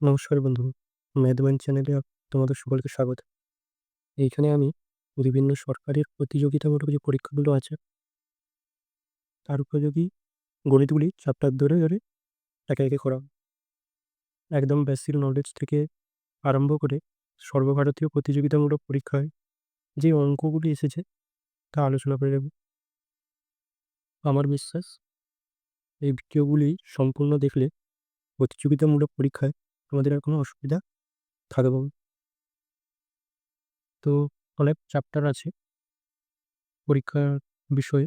নমস্কার বন্ধু ম্যাথম্যান চ্যানেলে তোমাদের সকলকে স্বাগত। এইখানে আমি বিভিন্ন সরকারের প্রতিযোগিতামূলক যে পরীক্ষাগুলো আছে, তার উপযোগী গণিতগুলি চ্যাপ্টার ধরে ধরে একে একে করা একদম বেসিক নলেজ থেকে আরম্ভ করে সর্বভারতীয় প্রতিযোগিতামূলক পরীক্ষায় যে অঙ্কগুলি এসেছে, তা আলোচনা করে নেব। আমার বিশ্বাস, এই ভিডিওগুলি সম্পূর্ণ দেখলে প্রতিযোগিতামূলক পরীক্ষায় আমাদের আর কোনো অসুবিধা থাকবে। তো অনেক চ্যাপ্টার আছে পরীক্ষার বিষয়ে।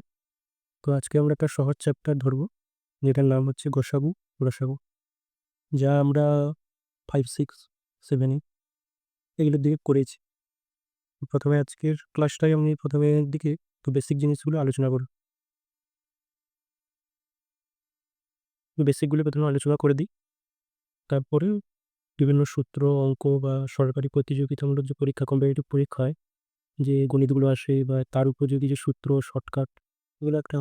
তো আজকে আমরা একটা সহজ চ্যাপ্টার ধরবো, যেটার নাম হচ্ছে গোসাগু গোসাগু যা আমরা ফাইভ সিক্স সেভেনে এগুলোর দিকে করেছি। প্রথমে আজকের ক্লাসটাই আমি প্রথমে দিকে তো বেসিক জিনিসগুলো আলোচনা করব। বেসিকগুলো প্রথমে আলোচনা করে দিই। তারপরে বিভিন্ন সূত্র, অঙ্ক বা সরকারি প্রতিযোগিতামূলক যে পরীক্ষা কম্পিটিটিভ পরীক্ষায় যে গণিতগুলো আসে বা তার উপযোগী যে সূত্র শর্টকাট এগুলো একটা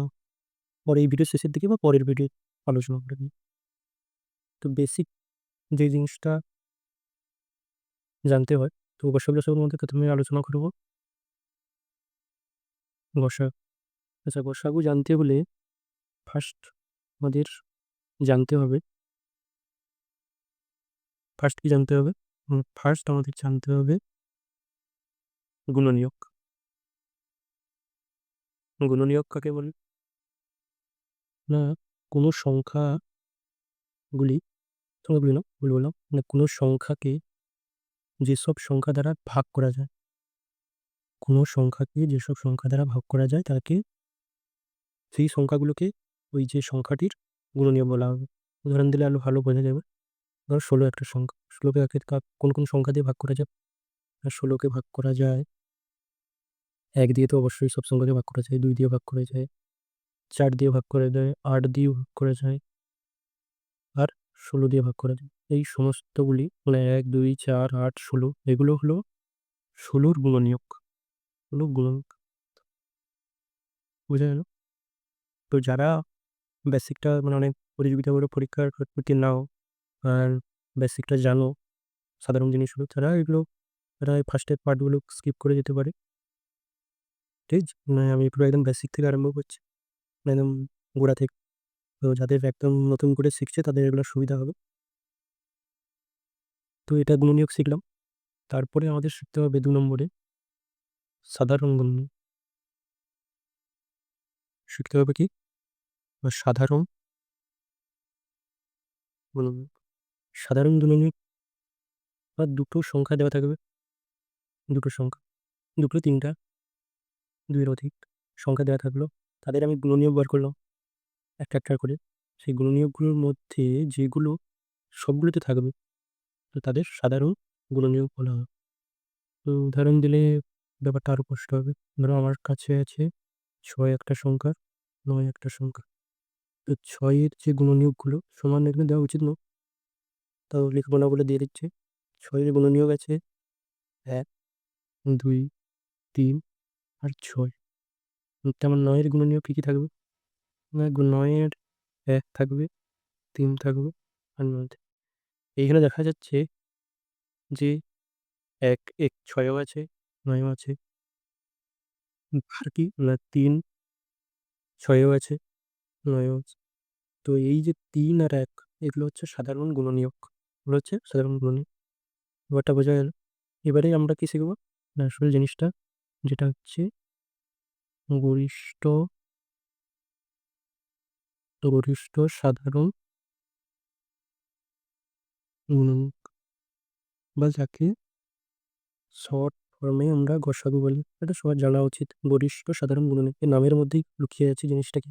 পরে এই ভিডিও শেষের দিকে বা পরের ভিডিও আলোচনা করে তো বেসিক যে জিনিসটা জানতে হয়, তো গসা গসাগুর মধ্যে প্রথমে আলোচনা করব। গসা আচ্ছা গসাগু জানতে হলে ফার্স্ট আমাদের জানতে হবে ফার্স্ট কি জানতে হবে? ফার্স্ট আমাদের জানতে হবে গুণনীয়ক। গুণনীয়ক কাকে বলে? না, কোনো সংখ্যাগুলি সংখ্যাগুলি না ভুল বললাম, না, কোনো সংখ্যাকে যেসব সংখ্যা দ্বারা ভাগ করা যায়, কোনো সংখ্যাকে যেসব সংখ্যা দ্বারা ভাগ করা যায়, তাকে সেই সংখ্যাগুলোকে ওই যে সংখ্যাটির গুণনীয় বলা হবে। উদাহরণ দিলে আরও ভালো বোঝা যাবে। ধর ষোলো একটা সংখ্যা ষোলোকে কোন কোন সংখ্যা দিয়ে ভাগ করা যায়? আর ষোলোকে ভাগ করা যায়, এক দিয়ে তো অবশ্যই সব সংখ্যাকে ভাগ করা যায়, দুই দিয়ে ভাগ করা যায়, চার দিয়ে ভাগ করা যায়, আট দিয়ে ভাগ করা যায়, আর ষোলো দিয়ে ভাগ করা যায়। এই সমস্তগুলি মানে এক, দুই, চার, আট, ষোলো, এগুলো হলো ষোলোর গুণনীয়ক। হলো গুণনীয়ক। বোঝা গেল? তো যারা বেসিকটা মানে অনেক প্রতিযোগিতামূলক পরীক্ষার প্রতি নাও আর বেসিকটা জানো। সাধারণ জিনিসগুলো তারা এগুলো, তারা এই ফার্স্টের পার্টগুলো স্কিপ করে যেতে পারে। ঠিক? মানে আমি পুরো একদম বেসিক থেকে আরম্ভ করছি। একদম গোড়া থেকে। তো যাদের একদম নতুন করে শিখছে তাদের এগুলো সুবিধা হবে। তো এটা গুণনীয়ক শিখলাম। তারপরে আমাদের শিখতে হবে দু নম্বরে সাধারণ গুণনীয়ক শিখতে হবে কি? সাধারণ গুণনীয়ক সাধারণ গুণনীয়ক বা দুটো সংখ্যা দেওয়া থাকবে। দুটো সংখ্যা, দুটো তিনটা, দুইয়ের অধিক সংখ্যা দেওয়া থাকল। তাদের আমি গুণনীয়ক বার করলাম। একটা একটা করে। সেই গুণনীয়কগুলোর মধ্যে যেগুলো সবগুলোতে থাকবে, তো তাদের সাধারণ গুণনীয়ক বলা হয়। তো উদাহরণ দিলে ব্যাপারটা আরও স্পষ্ট হবে। ধরো আমার কাছে আছে ছয় একটা সংখ্যা, নয় একটা সংখ্যা। তো ছয়ের যে গুণনীয়কগুলো সমান এখানে দেওয়া উচিত নয়। তাও লিখব না বলে দিয়ে দিচ্ছে। ছয়ের গুণনীয়ক আছে এক, দুই, তিন আর ছয়। তেমন নয়ের গুণনীয়ক কী কী থাকবে? নয়ের এক থাকবে, তিন থাকবে আর নয়। এইখানে দেখা যাচ্ছে যে এক এক, ছয়ও আছে, নয়ও আছে। আর কি না, তিন, ছয়ও আছে, নয়ও আছে। তো এই যে তিন আর এক, এগুলো হচ্ছে সাধারণ গুণনীয়ক। এগুলো হচ্ছে সাধারণ গুণনীয়ক ব্যাপারটা বোঝা গেল। এবারে আমরা কি শিখব? না আসল জিনিসটা, যেটা হচ্ছে গরিষ্ঠ গরিষ্ঠ সাধারণ গুণনীয়ক বা যাকে শর্ট ফর্মে আমরা গসাগু বলি। এটা সবার জানা উচিত। গরিষ্ঠ সাধারণ গুণনীয়ক এর নামের মধ্যেই লুকিয়ে আছে জিনিসটাকে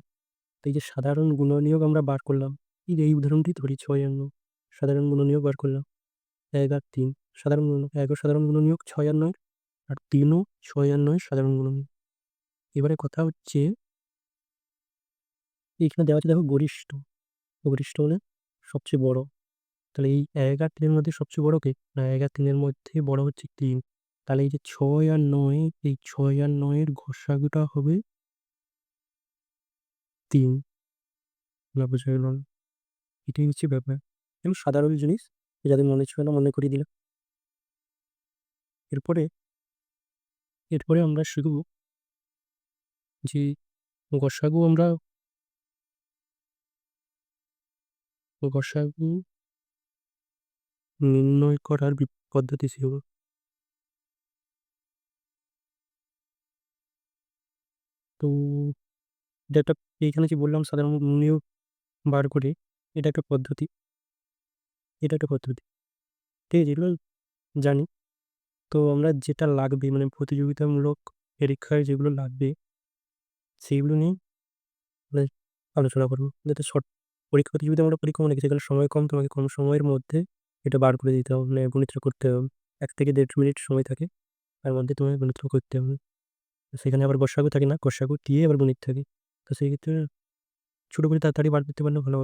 তো এই যে সাধারণ গুণনীয়ক আমরা বার করলাম, এই উদাহরণটি ধরি ছয় সাধারণ গুণনীয়ক বার করলাম। এক আর তিন, সাধারণ গুণ এক সাধারণ গুণনীয়ক ছয় আর নয়, আর তিনও ছয় আর নয়, সাধারণ গুণনীয়ক এবারে কথা হচ্ছে এখানে দেওয়া আছে দেখো গরিষ্ঠ। গরিষ্ঠ হলে সবচেয়ে বড়। তাহলে এই এক আর তিনের মধ্যে সবচেয়ে বড় কে? না, এক আর তিনের মধ্যে বড় হচ্ছে তিন। তাহলে এই যে ছয় আর নয়, এই ছয় আর নয়ের ঘষাগুটা হবে তিন। বোঝা গেল এটাই হচ্ছে ব্যাপার। এবং সাধারণ জিনিস যাদের মনে ছিল না মনে করিয়ে দিলাম এরপরে এরপরে আমরা শিখব যে গসাগু আমরা গসাগু নির্ণয় করার পদ্ধতি শিখব তো এটা একটা এইখানে যে বললাম সাধারণ নিয়োগ বার করে, এটা একটা পদ্ধতি। এটা একটা পদ্ধতি। ঠিক আছে, এগুলো জানি। তো আমরা যেটা লাগবে মানে প্রতিযোগিতামূলক পরীক্ষায় যেগুলো লাগবে সেইগুলো নিয়ে মানে আলোচনা করব। যাতে শর্ট পরীক্ষা প্রতিযোগিতামূলক পরীক্ষা মানে সেখানে সময় কম, তোমাকে কম সময়ের মধ্যে এটা বার করে দিতে হবে মানে গণিতটা করতে হবে। এক থেকে দেড় মিনিট সময় থাকে, তার মধ্যে তোমাকে গণিতটা করতে হবে। সেখানে আবার গসাগু থাকে না? গসাগু দিয়ে আবার গণিত থাকে। তো সেই ক্ষেত্রে ছোটো করে তাড়াতাড়ি বার করতে পারলে ভালো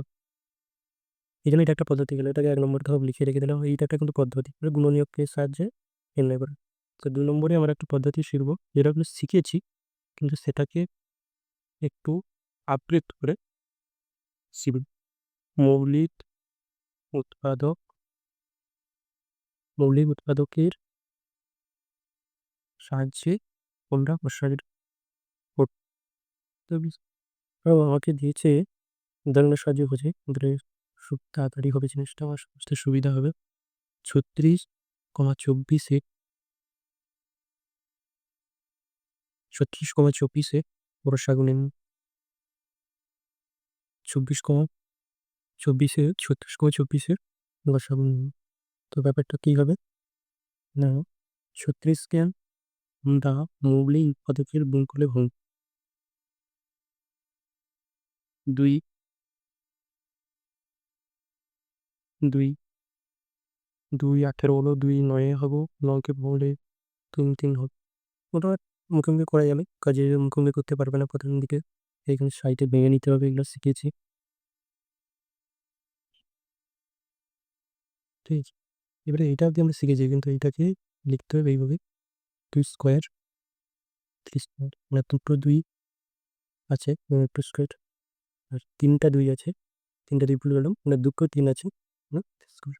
এই জন্য এটা একটা পদ্ধতি গেলো। এটাকে এক নম্বর ধাপ লিখে রেখে দিলাম। এইটা একটা কিন্তু পদ্ধতি। গুণনীয়কের সাহায্যে নির্ণয় করা। তো দু নম্বরে আমরা একটা পদ্ধতি শিখব। যেটা আমরা শিখেছি, কিন্তু সেটাকে একটু আপগ্রেড করে শিখব। মৌলিক উৎপাদক, মৌলিক উৎপাদকের সাহায্যে আমরা প্রসারিত আমাকে দিয়েছে উদাহরণের সাহায্যে হচ্ছে। খুব তাড়াতাড়ি হবে জিনিসটা, আমার বুঝতে সুবিধা হবে। ছত্রিশ কমা চব্বিশে ছত্রিশ কমা চব্বিশে বর্ষা গুণেন চব্বিশ কমা চব্বিশে, ছত্রিশ কমা চব্বিশে বর্ষা গুণেন তো ব্যাপারটা কী হবে? না, ছত্রিশ জ্ঞান দা মৌলিক উৎপাদকের গুণ করলে দুই দুই। দুই আঠেরো হলো, দুই নয়ে হব নকে বলে তিন তিন হবে। ওটা মুখোমুখি করা যাবে, কাজে মুখোমুখি করতে পারবে না প্রথম দিকে। এখানে সাইটে ভেঙে নিতে হবে, এগুলো শিখেছি। ঠিক আছে। এবারে এটা অবধি আমরা শিখেছি, কিন্তু এইটাকে লিখতে হবে এইভাবে। দুই স্কোয়ার, থ্রি স্কোয়ার মানে দুটো দুই আছে টু স্কোয়ার। আর তিনটা দুই আছে, তিনটা দুই ভুলে গেলাম মানে দুটো তিন আছে। স্কোয়ার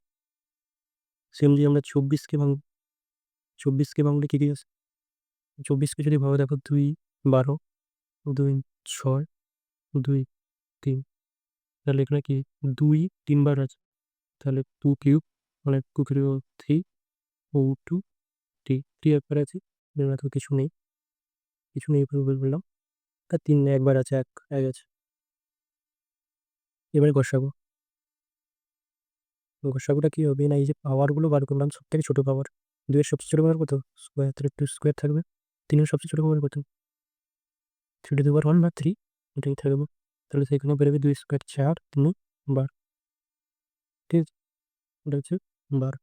সেমলি আমরা চব্বিশকে ভাঙব চব্বিশকে ভাঙলে কী কী আছে? চব্বিশকে যদি ভাবো দেখো দুই বারো, দুই ছয়, দুই তিন। তাহলে এখানে কি? দুই তিনবার আছে। তাহলে টু কিউব মানে টু কিউব থ্রি ও টু থ্রি থ্রি একবার আছে তো কিছু নেই। কিছু নেই বললাম। তা তিন, একবার আছে, এক এক আছে। এবারে গসাগো গোসাগুটা কী হবে? না, এই যে পাওয়ারগুলো বার করলাম সব থেকে ছোটো পাওয়ার দুইয়ের সবচেয়ে ছোটো পাওয়ার কত? স্কোয়ার তাহলে টু স্কোয়ার থাকবে। তিনের সবচেয়ে ছোটো পাওয়ার কত? থ্রি পাওয়ার ওয়ান বা থ্রি এটাই থাকবে। তাহলে সেখানে বেরোবে দুই স্কোয়ার চার, তিন, বার। ঠিক আছে? ওটা হচ্ছে বার।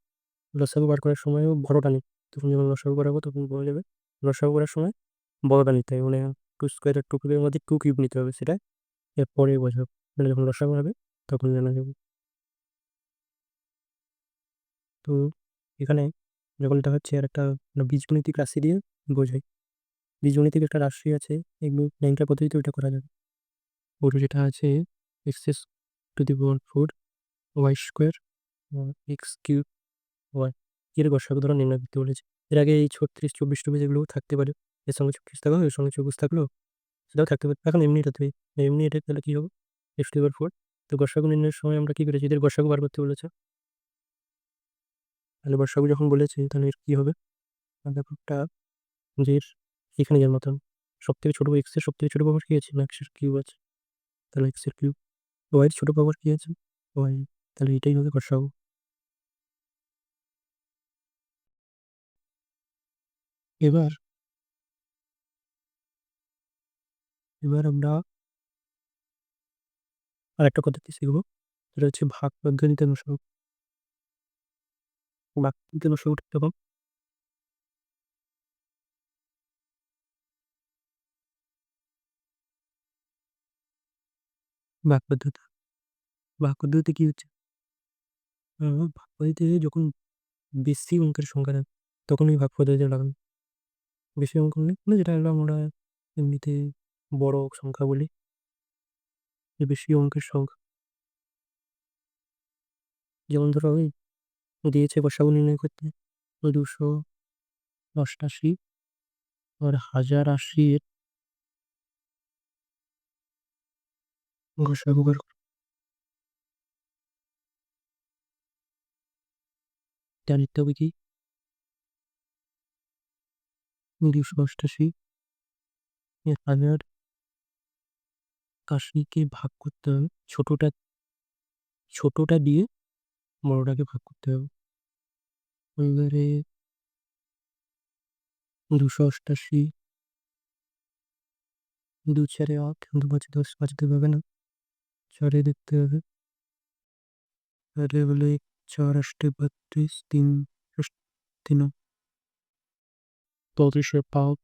লসাগু বার করার সময়ও বড়টা নেই। তখন যখন লসাগু করাবো তখন বলে যাবে। লসাগু করার সময় বড়টা নিতে হবে। মানে টু স্কোয়ারের টু কিউবের মধ্যে টু কিউব নিতে হবে সেটা। এরপরে বোঝাবো মানে যখন লসাগু হবে, তখন জানা যাবে। তো এখানে যখন হচ্ছে আর একটা বীজগণিতিক রাশি দিয়ে বোঝাই বীজগণিতিক একটা রাশি আছে, এগুলো ন্যাংটা পদ্ধতিতে ওইটা করা যাবে। ওটা যেটা আছে x to the power four y square x cube y এর গসাগু ধরা নির্ণয় করতে বলেছে। এর আগে এই ছত্রিশ, চব্বিশ টব্বিশ এগুলো থাকতে পারে, এর সঙ্গে চব্বিশ থাকল এর সঙ্গে চব্বিশ থাকল সেটাও থাকতে পারে। এখন এমনি এটা এমনি এটা তাহলে কী হবে? এক্স টু ফোর তো গসাগু নির্ণয়ের সময় আমরা কী করেছি? এদের গসাগু বার করতে বলেছে। তাহলে বর্ষাকু যখন বলেছে, তাহলে এর কী হবে? ব্যাপারটা যে এখানে যার মতন সব থেকে ছোটো এক্সের সব থেকে ছোটো পাওয়ার কী আছে? না এক্সের কিউব আছে। তাহলে এক্স এক্সের কিউব ওয়াইয়ের ছোটো পাওয়ার কী আছে? ওয়াই তাহলে এটাই হবে বর্ষাকু এবার এবার আমরা আর একটা পদ্ধতি শিখব। সেটা হচ্ছে ভাগ পদ্ধতিতে অনুসরণ। অনুসরণ কীরকম ভাগ পদ্ধতি ভাগ পদ্ধতিতে কী হচ্ছে? পদ্ধতিতে যখন বেশি অঙ্কের সংখ্যা দেয় তখন ওই পদ্ধতিতে লাগানো বেশি অঙ্ক নেই মানে যেটা আমরা এমনিতে বড় সংখ্যা বলি। বেশি অঙ্কের সংখ্যা। যেমন ধরো ওই দিয়েছে বসাবো নির্ণয় করতে। দুশো অষ্টাশি আর হাজার আশি এর গসাগু বের কি দুশো অষ্টাশি হাজার আশিকে ভাগ করতে হবে। ছোটটা ছোটটা দিয়ে বড়টাকে ভাগ করতে হবে। এবারে দুশো অষ্টাশি, দু চারে আট দু পাঁচে দশ বাঁচতে পারবে না। চারে দেখতে হবে। তাহলে বলে চার আষ্টে বত্রিশ, তিন তিন পঁচিশে পাঁচ।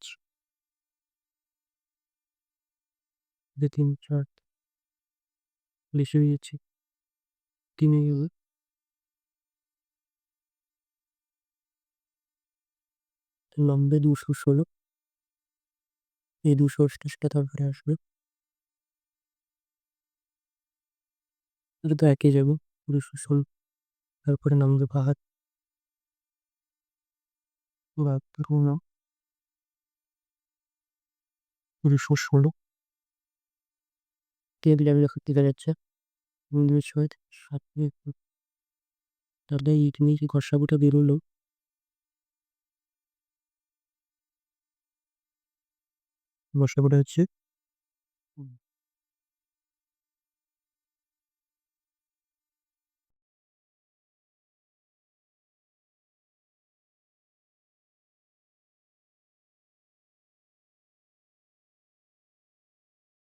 তিন চার। বেশি হয়ে যাচ্ছে। তিনে গেলে লম্বে দুশো ষোলো। এই দুশো অষ্টাশিটা তারপরে আসবে। এটা তো একই যাব দুশো ষোলো। তারপরে নামবে বাহাত বাহাত্তর দুশো ষোলো। টেবিল আমি লেখা দেখা যাচ্ছে? ছয় সাত এক। তাহলে এই নিয়ে ঘষাগুটা বেরোলো। ঘষাগুটা হচ্ছে।